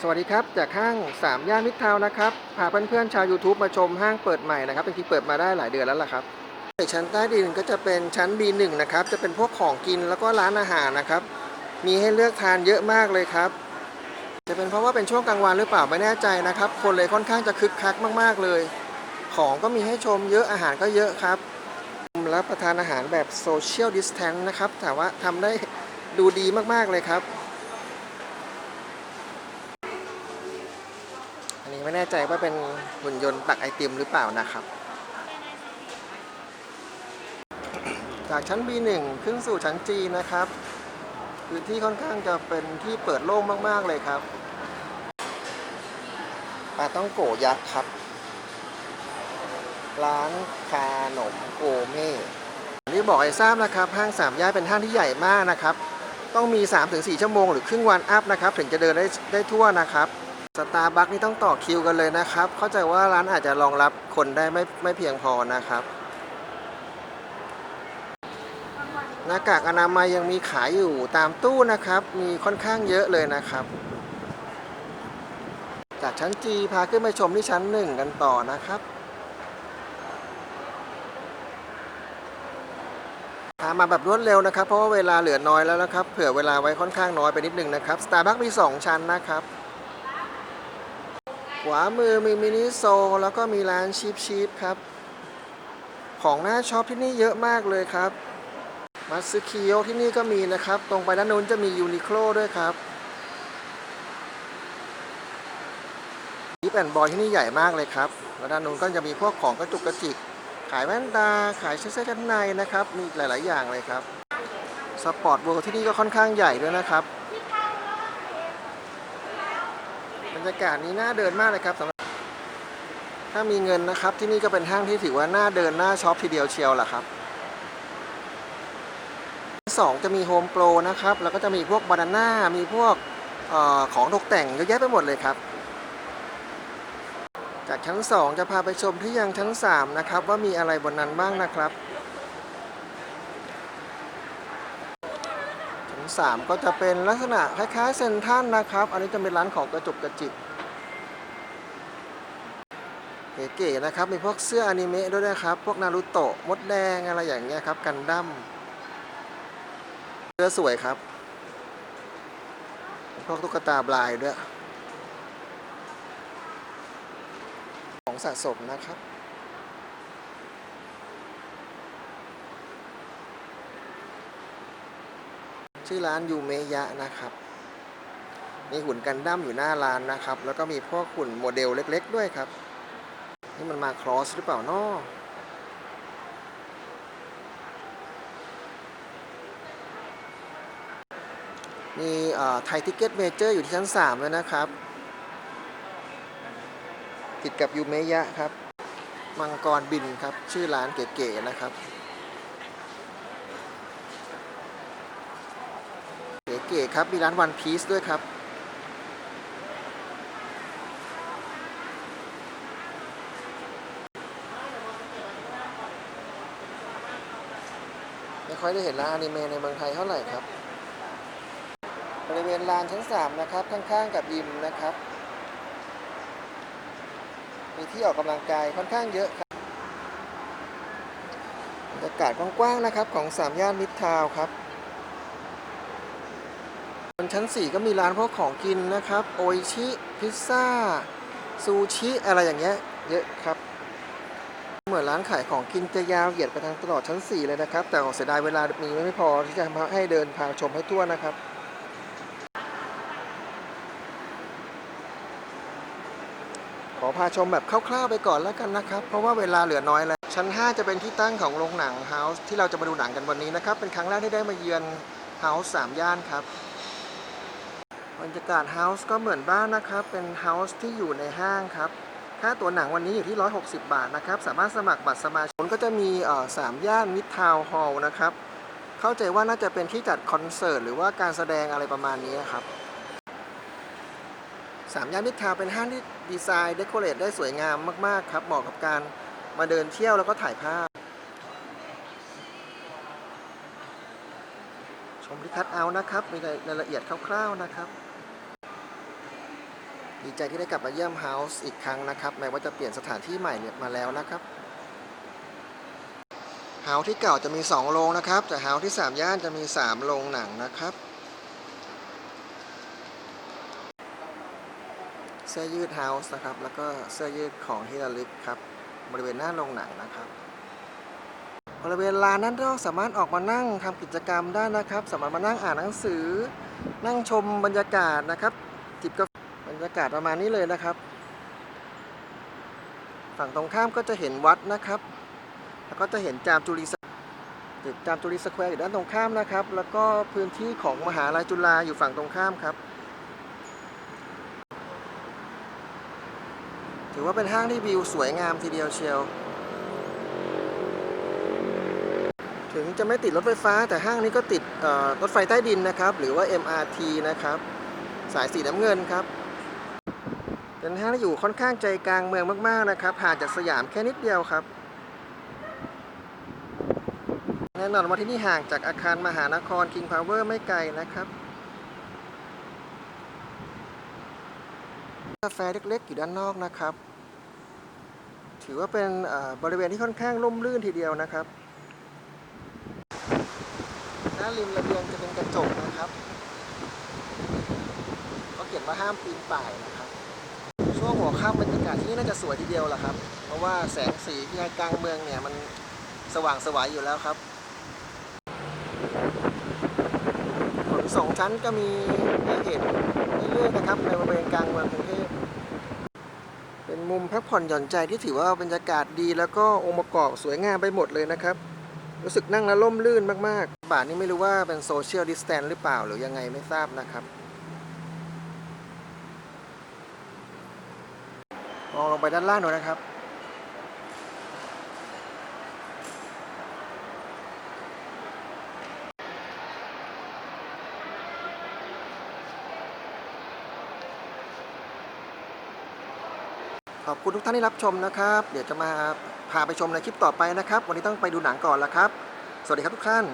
สวัสดีครับ จากห้าง 3 ย่านมิตรทาวน์นะครับพาเพื่อนๆชาว YouTube มาชมห้างเปิดใหม่นะครับเป็นที่เปิดมาได้หลายเดือนแล้วล่ะครับในชั้นใต้ดินก็จะเป็นชั้น B1 นะครับจะเป็นพวกของกินแล้วก็ร้านอาหารนะครับ มีให้เลือกทานเยอะมากเลยครับ จะเป็นเพราะว่าเป็นช่วงกลางวันหรือเปล่าไม่แน่ใจนะครับ คนเลยค่อนข้างจะคึกคักมากๆเลย ของก็มีให้ชมเยอะอาหารก็เยอะครับรับประทานอาหารแบบโซเชียลดิสแทนนะครับแต่ว่าทำได้ดูดีมากๆเลยครับ นี้ไม่แน่ใจว่าเป็นหุ่นยนต์ตักไอติมหรือเปล่านะครับ จากชั้น B1 ขึ้นสู่ชั้น G นะครับพื้นที่ค่อนข้างจะเป็นที่เปิดโล่งมาก ๆ เลยครับปลาต้องโกยักษ์ครับ ร้านคาหนมโกเม่นี่บอกให้ทราบนะครับ ห้างสามย่านเป็นห้างที่ใหญ่มากนะครับ ต้องมี 3-4 ชั่วโมงหรือครึ่งวันอัพนะครับ ถึงจะเดินได้ได้ทั่วนะครับ สตาร์บัคนี่ต้องต่อคิวกันเลยนะครับ เข้าใจว่าร้านอาจจะรองรับคนได้ไม่ไม่เพียงพอนะครับ หน้ากากอนามัยยังมีขายอยู่ตามตู้นะครับ มีค่อนข้างเยอะเลยนะครับ จากชั้นจีพาขึ้นไปชมที่ชั้นหนึ่งกันต่อนะครับ พามาแบบรวดเร็วนะครับ เพราะว่าเวลาเหลือน้อยแล้วนะครับ เผื่อเวลาไว้ค่อนข้างน้อยไปนิดนึงนะครับสตาร์บัคมี 2 ชั้นนะครับ ขวามือมีมินิโซแล้วก็มีร้านชีพชีพครับ ของหน้าช็อปที่นี่เยอะมากเลยครับมาซึคิโยที่นี่ก็มีนะครับ ตรงไปด้านนู้นจะมียูนิโคลด้วยครับยิปแอนบอยที่นี่ใหญ่มากเลยครับ แล้วด้านนู้นก็จะมีพวกของกระจุกกระจิก ขายแว่นตา ขายเสื้อชั้นในนะครับ มีหลาย ๆ อย่างเลยครับ สปอร์ตเวิลด์ที่นี่ก็ค่อนข้างใหญ่ด้วยนะครับ บร รยากาศนี้น่าเดินมากเลยครับสำหรับถ้ามีเงินนะครับ ที่นี่ก็เป็นห้างที่ถือว่าน่าเดินน่าช็อปทีเดียวเชียวล่ะครับสองจะมีโฮมโปรนะครับ แล้วก็จะมีพวกบานาน่ามีพวกออของตกแต่งเยอะแยะไปหมดเลยครับ จากชั้น 2 จะพาไปชมที่ยังชั้น 3 นะครับ ว่ามีอะไรบนนั้นบ้างนะครับ ชั้น3ก็จะเป็นลักษณะคล้ายๆเซนทันนะครับ อันนี้จะเป็นร้านของกระจุกกระจิกเก๋ๆนะครับ มีพวกเสื้ออนิเมะด้วยนะครับ พวกนารูโตะมดแดงอะไรอย่างเงี้ยครับ กันดั้มเสื้อสวยครับ พวกตุ๊กตาบลายด้วย ของสะสมนะครับ ชื่อร้านยูเมยะนะครับมีหุ่นกันดั้มอยู่หน้าร้านนะครับ แล้วก็มีพวกหุ่นโมเดลเล็ก ๆ ด้วยครับ นี่มันมาครอสหรือเปล่านาะมีไทยทิกเก็ตเมเจอร์อยู่ที่ชั้น3เลยนะครับ ติดกับยูเมยะครับ มังกรบินครับ ชื่อร้านเก๋ๆนะครับ เก๋ๆครับ มีร้านวันพีซด้วยครับ ไม่ค่อยได้เห็นร้านอนิเมะในเมืองไทยเท่าไหร่ครับ บริเวณลานชั้น 3 นะครับ ข้างๆกับยิมนะครับ มีที่ออกกำลังกายค่อนข้างเยอะครับบรรยากาศกว้างๆนะครับของ3ย่านมิตรทาวครับ นชั้น 4 ก็มีร้านพวกของกินนะครับ โออิชิ พิซซ่า ซูชิ อะไรอย่างเงี้ย เยอะครับ เหมือนร้านขายของกินจะยาวเหยียดไปทางตลอดชั้น 4 เลยนะครับ แต่เสียดายเวลามีไม่พอที่จะให้เดินพาชมให้ทั่วนะครับขอพาชมแบบคร่าวๆไปก่อนแล้วกันนะครับ เพราะว่าเวลาเหลือน้อยแล้ว ชั้น 5 จะเป็นที่ตั้งของโรงหนังเฮาส์ที่เราจะมาดูหนังกันวันนี้นะครับ เป็นครั้งแรกที่ได้มาเยือนเฮาส์สามย่านครับ บรรยากาศเฮาส์ก็เหมือนบ้านนะครับ เป็นเฮาส์ที่อยู่ในห้างครับ ค่าตัวหนังวันนี้อยู่ที่ 160 บาทนะครับ สามารถสมัครบัตรสมาชิกก็จะมีสามย่านมิดทาวน์ฮอลล์นะครับ เข้าใจว่าน่าจะเป็นที่จัดคอนเสิร์ตหรือว่าการแสดงอะไรประมาณนี้ครับสามย่านมิดทาวน์เป็นห้างที่ดีไซน์เดคอเรทได้สวยงามมากๆครับ เหมาะกับการมาเดินเที่ยวแล้วก็ถ่ายภาพ ชมที่คัดเอานะครับ มีรายละเอียดคร่าวๆนะครับ ดีใจที่ได้กลับมาเยี่ยมเฮาส์อีกครั้งนะครับแม้ว่าจะเปลี่ยนสถานที่ใหม่เนี่ยมาแล้วนะครับเฮาส์ที่เก่าจะมี 2 โรงนะครับ แต่เฮาส์ที่ 3 ย่านจะมี 3 โรงหนังนะครับ เสื้อยืดเฮาส์นะครับ แล้วก็เสื้อยืดของที่ระลึกครับ บริเวณหน้าโรงหนังนะครับ บริเวณลานด้นนอกสามารถออกมานั่งทำกิจกรรมได้นะครับ สามารถมานั่งอ่านหนังสือ นั่งชมบรรยากาศนะครับจิบกาแฟ รยากาศประมาณนี้เลยนะครับ ฝั่งตรงข้ามก็จะเห็นวัดนะครับ แล้วก็จะเห็นจามจุรีสจุดจามจุรีสแควร์อยู่ด้านตรงข้ามนะครับ แล้วก็พื้นที่ของมหาลัยจุฬาอยู่ฝั่งตรงข้ามครับ ถือว่าเป็นห้างที่วิวสวยงามทีเดียวเชียว ถึงจะไม่ติดรถไฟฟ้า แต่ห้างนี้ก็ติดรถไฟใต้ดินนะครับ หรือว่า MRT นะครับ สายสีน้ำเงินครับ นห้างที่อยู่ค่อนข้างใจกลางเมืองมากๆนะครับห่างจากสยามแค่นิดเดียวครับแน่นอนว่าที่นี่ห่างจากอาคารมหานคร King Power ไม่ไกลนะครับกาแฟเล็กๆอยู่ด้านนอกนะครับ ถือว่าเป็นบริเวณที่ค่อนข้างร่มรื่นทีเดียวนะครับหน้าริมระเบียงจะเป็นกระจกนะครับ ก็เขียนว่าห้ามปีนป่ายนะครับ ช่วงหัวค่ำบรรยากาศที่นี่น่าจะสวยทีเดียวล่ะครับ เพราะว่าแสงสีที่กลางเมืองเนี่ยมันสว่างสวายอยู่แล้วครับ ขนส่งชั้นก็มีให้เห็นเรื่อยๆนะครับในบริเวณกลางเมืองกรุงเทพเป็นมุมพักผ่อนหย่อนใจที่ถือว่าบรรยากาศดี แล้วก็องค์ประกอบสวยงามไปหมดเลยนะครับ รู้สึกนั่งแล้วล่มลื่นมากๆ บาทนี้ไม่รู้ว่าเป็นโซเชียลดิสแตนหรือเปล่าหรือยังไงไม่ทราบนะครับ มองลงไปด้านล่างหน่อยนะครับ ขอบคุณทุกท่านที่รับชมนะครับ เดี๋ยวจะมาพาไปชมในคลิปต่อไปนะครับ วันนี้ต้องไปดูหนังก่อนละครับ สวัสดีครับทุกท่าน